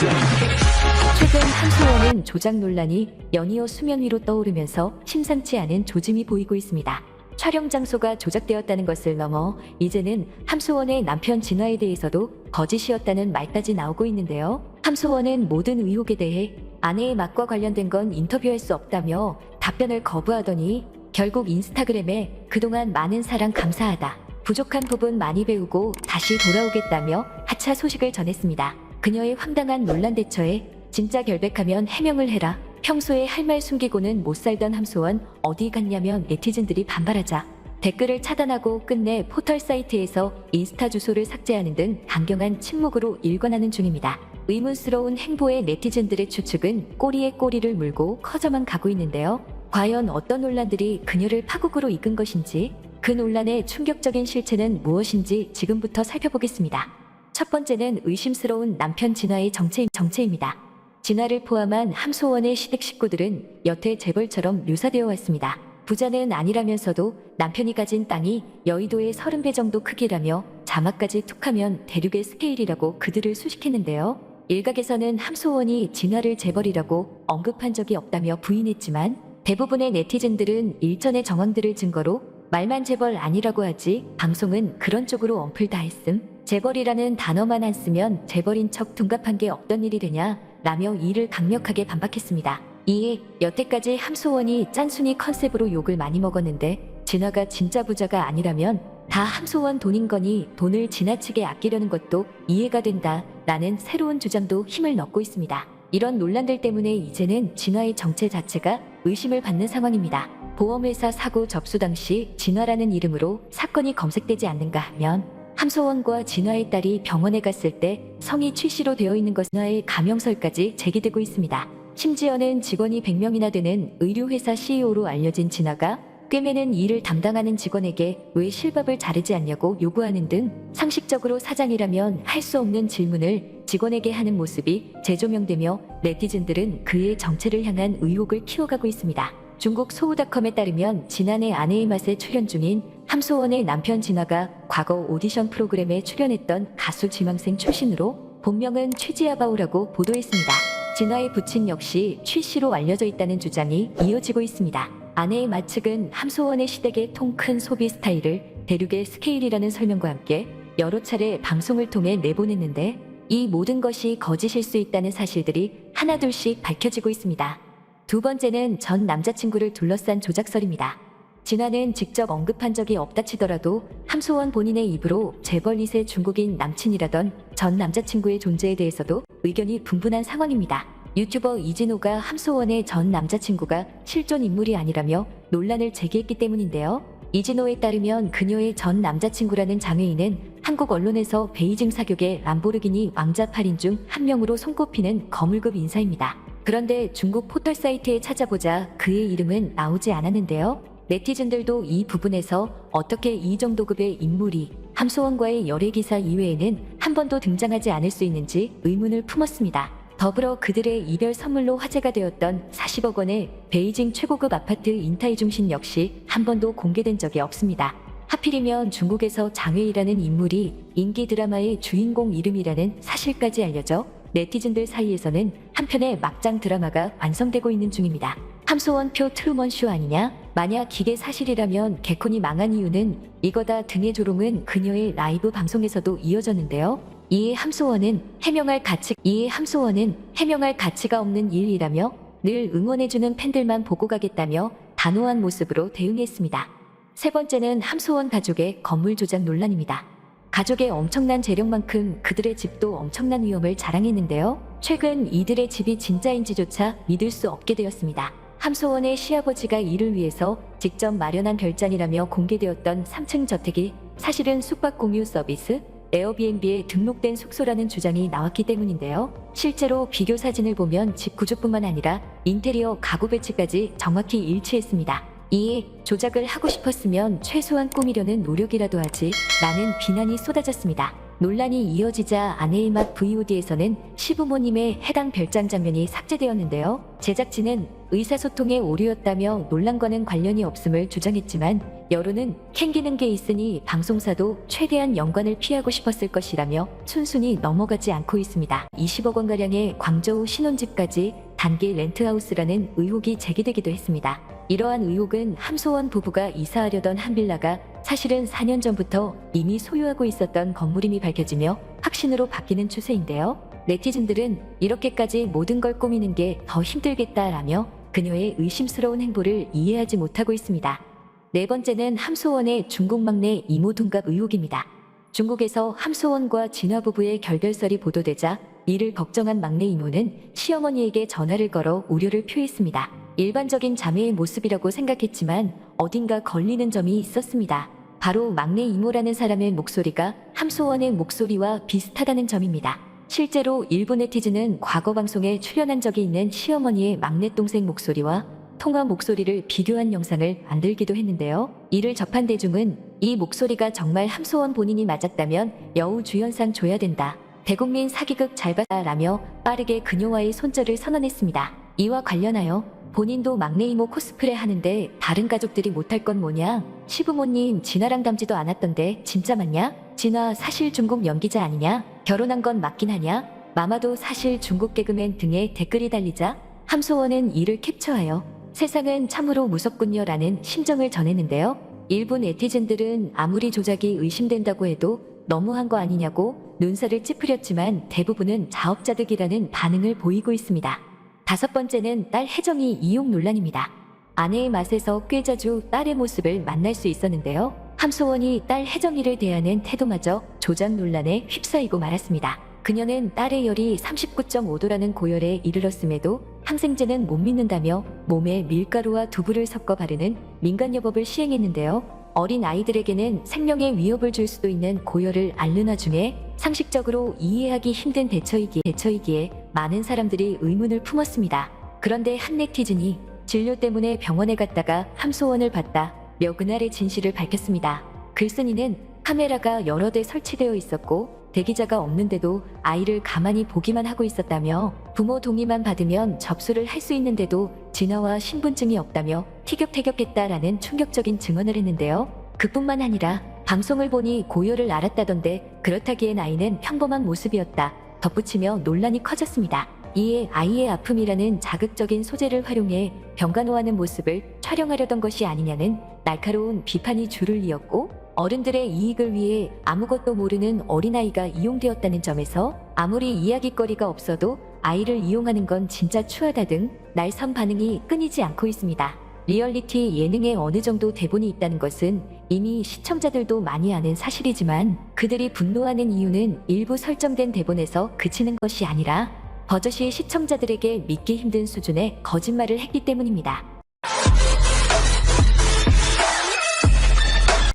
최근 함소원은 조작 논란이 연이어 수면 위로 떠오르면서 심상치 않은 조짐이 보이고 있습니다. 촬영 장소가 조작되었다는 것을 넘어 이제는 함소원의 남편 진화에 대해서도 거짓이었다는 말까지 나오고 있는데요. 함소원은 모든 의혹에 대해 아내의 맛과 관련된 건 인터뷰할 수 없다며 답변을 거부하더니 결국 인스타그램에 그동안 많은 사랑 감사하다. 부족한 부분 많이 배우고 다시 돌아오겠다며 하차 소식을 전했습니다. 그녀의 황당한 논란 대처에 진짜 결백하면 해명을 해라. 평소에 할 말 숨기고는 못 살던 함소원 어디 갔냐면 네티즌들이 반발하자 댓글을 차단하고 끝내 포털 사이트에서 인스타 주소를 삭제하는 등 강경한 침묵으로 일관하는 중입니다. 의문스러운 행보에 네티즌들의 추측은 꼬리에 꼬리를 물고 커져만 가고 있는데요. 과연 어떤 논란들이 그녀를 파국으로 이끈 것인지 그 논란의 충격적인 실체는 무엇인지 지금부터 살펴보겠습니다. 첫 번째는 의심스러운 남편 진화의 정체, 정체입니다. 진화를 포함한 함소원의 시댁 식구들은 여태 재벌처럼 묘사되어 왔습니다. 부자는 아니라면서도 남편이 가진 땅이 여의도의 30배 정도 크기라며 자막까지 툭하면 대륙의 스케일이라고 그들을 수식했는데요. 일각에서는 함소원이 진화를 재벌이라고 언급한 적이 없다며 부인했지만 대부분의 네티즌들은 일전의 정황들을 증거로 말만 재벌 아니라고 하지 방송은 그런 쪽으로 언플 다 했음. 재벌이라는 단어만 안 쓰면 재벌인 척 둔갑한 게 없던 일이 되냐 라며 이를 강력하게 반박했습니다. 이에 여태까지 함소원이 짠순이 컨셉으로 욕을 많이 먹었는데 진화가 진짜 부자가 아니라면 다 함소원 돈인 거니 돈을 지나치게 아끼려는 것도 이해가 된다 라는 새로운 주장도 힘을 넣고 있습니다. 이런 논란들 때문에 이제는 진화의 정체 자체가 의심을 받는 상황입니다. 보험회사 사고 접수 당시 진화라는 이름으로 사건이 검색되지 않는가 하면 함소원과 진화의 딸이 병원에 갔을 때 성이 최씨로 되어 있는 것의 가명설까지 제기되고 있습니다. 심지어는 직원이 100명이나 되는 의류회사 CEO로 알려진 진화가 꿰매는 일을 담당하는 직원에게 왜 실밥을 자르지 않냐고 요구하는 등 상식적으로 사장이라면 할 수 없는 질문을 직원에게 하는 모습이 재조명되며 네티즌들은 그의 정체를 향한 의혹을 키워가고 있습니다. 중국 소우닷컴에 따르면 지난해 아내의 맛에 출연 중인 함소원의 남편 진화가 과거 오디션 프로그램에 출연했던 가수 지망생 출신으로 본명은 최지아바오라고 보도했습니다. 진화의 부친 역시 최씨로 알려져 있다는 주장이 이어지고 있습니다. 아내의 맛 측은 함소원의 시댁의 통 큰 소비 스타일을 대륙의 스케일이라는 설명과 함께 여러 차례 방송을 통해 내보냈는데 이 모든 것이 거짓일 수 있다는 사실들이 하나둘씩 밝혀지고 있습니다. 두 번째는 전 남자친구를 둘러싼 조작설입니다. 진화는 직접 언급한 적이 없다 치더라도 함소원 본인의 입으로 재벌 2세 중국인 남친이라던 전 남자친구의 존재에 대해서도 의견이 분분한 상황입니다. 유튜버 이진호가 함소원의 전 남자친구가 실존 인물이 아니라며 논란을 제기했기 때문인데요. 이진호에 따르면 그녀의 전 남자친구라는 장애인은 한국 언론에서 베이징 사격의 람보르기니 왕자 8인 중 한 명으로 손꼽히는 거물급 인사입니다. 그런데 중국 포털 사이트에 찾아보자 그의 이름은 나오지 않았는데요. 네티즌들도 이 부분에서 어떻게 이 정도 급의 인물이 함소원과의 열애 기사 이외에는 한 번도 등장하지 않을 수 있는지 의문을 품었습니다. 더불어 그들의 이별 선물로 화제가 되었던 40억 원의 베이징 최고급 아파트 인타이 중심 역시 한 번도 공개된 적이 없습니다. 하필이면 중국에서 장외이라는 인물이 인기 드라마의 주인공 이름이라는 사실까지 알려져 네티즌들 사이에서는 한편의 막장 드라마가 완성되고 있는 중입니다. 함소원 표 트루먼 쇼 아니냐? 만약 기계 사실이라면 개콘이 망한 이유는 이거다 등의 조롱은 그녀의 라이브 방송에서도 이어졌는데요. 이에 함소원은 해명할 가치 이에 함소원은 해명할 가치가 없는 일이라며 늘 응원해주는 팬들만 보고 가겠다며 단호한 모습으로 대응했습니다. 세 번째는 함소원 가족의 건물 조작 논란입니다. 가족의 엄청난 재력만큼 그들의 집도 엄청난 위험을 자랑했는데요. 최근 이들의 집이 진짜인지조차 믿을 수 없게 되었습니다. 함소원의 시아버지가 이를 위해서 직접 마련한 별장이라며 공개되었던 3층 저택이 사실은 숙박 공유 서비스 에어비앤비에 등록된 숙소라는 주장이 나왔기 때문인데요. 실제로 비교 사진을 보면 집 구조뿐만 아니라 인테리어 가구 배치까지 정확히 일치했습니다. 이에 조작을 하고 싶었으면 최소한 꾸미려는 노력이라도 하지 라는 비난이 쏟아졌습니다. 논란이 이어지자 아내의 맛 VOD에서는 시부모님의 해당 별장 장면이 삭제되었는데요. 제작진은 의사소통의 오류였다며 논란과는 관련이 없음을 주장했지만 여론은 캥기는 게 있으니 방송사도 최대한 연관을 피하고 싶었을 것이라며 순순히 넘어가지 않고 있습니다. 20억 원가량의 광저우 신혼집까지 단기 렌트하우스라는 의혹이 제기되기도 했습니다. 이러한 의혹은 함소원 부부가 이사하려던 한 빌라가 사실은 4년 전부터 이미 소유하고 있었던 건물임이 밝혀지며 확신으로 바뀌는 추세인데요. 네티즌들은 이렇게까지 모든 걸 꾸미는 게 더 힘들겠다라며 그녀의 의심스러운 행보를 이해하지 못하고 있습니다. 네 번째는 함소원의 중국 막내 이모 둔갑 의혹입니다. 중국에서 함소원과 진화 부부의 결별설이 보도되자 이를 걱정한 막내 이모는 시어머니에게 전화를 걸어 우려를 표했습니다. 일반적인 자매의 모습이라고 생각했지만 어딘가 걸리는 점이 있었습니다. 바로 막내 이모라는 사람의 목소리가 함소원의 목소리와 비슷하다는 점입니다. 실제로 일부 네티즌은 과거 방송에 출연한 적이 있는 시어머니의 막내 동생 목소리와 통화 목소리를 비교한 영상을 만들기도 했는데요. 이를 접한 대중은 이 목소리가 정말 함소원 본인이 맞았다면 여우 주연상 줘야 된다. 대국민 사기극 잘 봤다라며 빠르게 그녀와의 손절을 선언했습니다. 이와 관련하여 본인도 막내 이모 코스프레 하는데 다른 가족들이 못할 건 뭐냐? 시부모님 진아랑 닮지도 않았던데 진짜 맞냐? 진아 사실 중국 연기자 아니냐? 결혼한 건 맞긴 하냐? 마마도 사실 중국 개그맨 등에 댓글이 달리자 함소원은 이를 캡처하여 세상은 참으로 무섭군요 라는 심정을 전했는데요. 일부 네티즌들은 아무리 조작이 의심된다고 해도 너무한 거 아니냐고 눈살을 찌푸렸지만 대부분은 자업자득이라는 반응을 보이고 있습니다. 다섯 번째는 딸 혜정이 이용 논란입니다. 아내의 맛에서 꽤 자주 딸의 모습을 만날 수 있었는데요. 함소원이 딸 혜정이를 대하는 태도마저 조작 논란에 휩싸이고 말았습니다. 그녀는 딸의 열이 39.5도라는 고열에 이르렀음에도 항생제는 못 믿는다며 몸에 밀가루와 두부를 섞어 바르는 민간요법을 시행했는데요. 어린 아이들에게는 생명에 위협을 줄 수도 있는 고열을 앓는 와중에 상식적으로 이해하기 힘든 대처이기에, 대처이기에 많은 사람들이 의문을 품었습니다. 그런데 한 네티즌이 진료 때문에 병원에 갔다가 함소원을 봤다. 며 그날의 진실을 밝혔습니다. 글쓴이는 카메라가 여러 대 설치되어 있었고 대기자가 없는데도 아이를 가만히 보기만 하고 있었다며 부모 동의만 받으면 접수를 할 수 있는데도 진화와 신분증이 없다며 티격태격했다라는 충격적인 증언을 했는데요. 그뿐만 아니라 방송을 보니 고열을 알았다던데 그렇다기엔 아이는 평범한 모습이었다. 덧붙이며 논란이 커졌습니다. 이에 아이의 아픔이라는 자극적인 소재를 활용해 병간호하는 모습을 촬영하려던 것이 아니냐는 날카로운 비판이 줄을 이었고 어른들의 이익을 위해 아무것도 모르는 어린아이가 이용되었다는 점에서 아무리 이야기거리가 없어도 아이를 이용하는 건 진짜 추하다 등 날선 반응이 끊이지 않고 있습니다. 리얼리티 예능에 어느 정도 대본이 있다는 것은 이미 시청자들도 많이 아는 사실이지만 그들이 분노하는 이유는 일부 설정된 대본에서 그치는 것이 아니라 버젓이 시청자들에게 믿기 힘든 수준의 거짓말을 했기 때문입니다.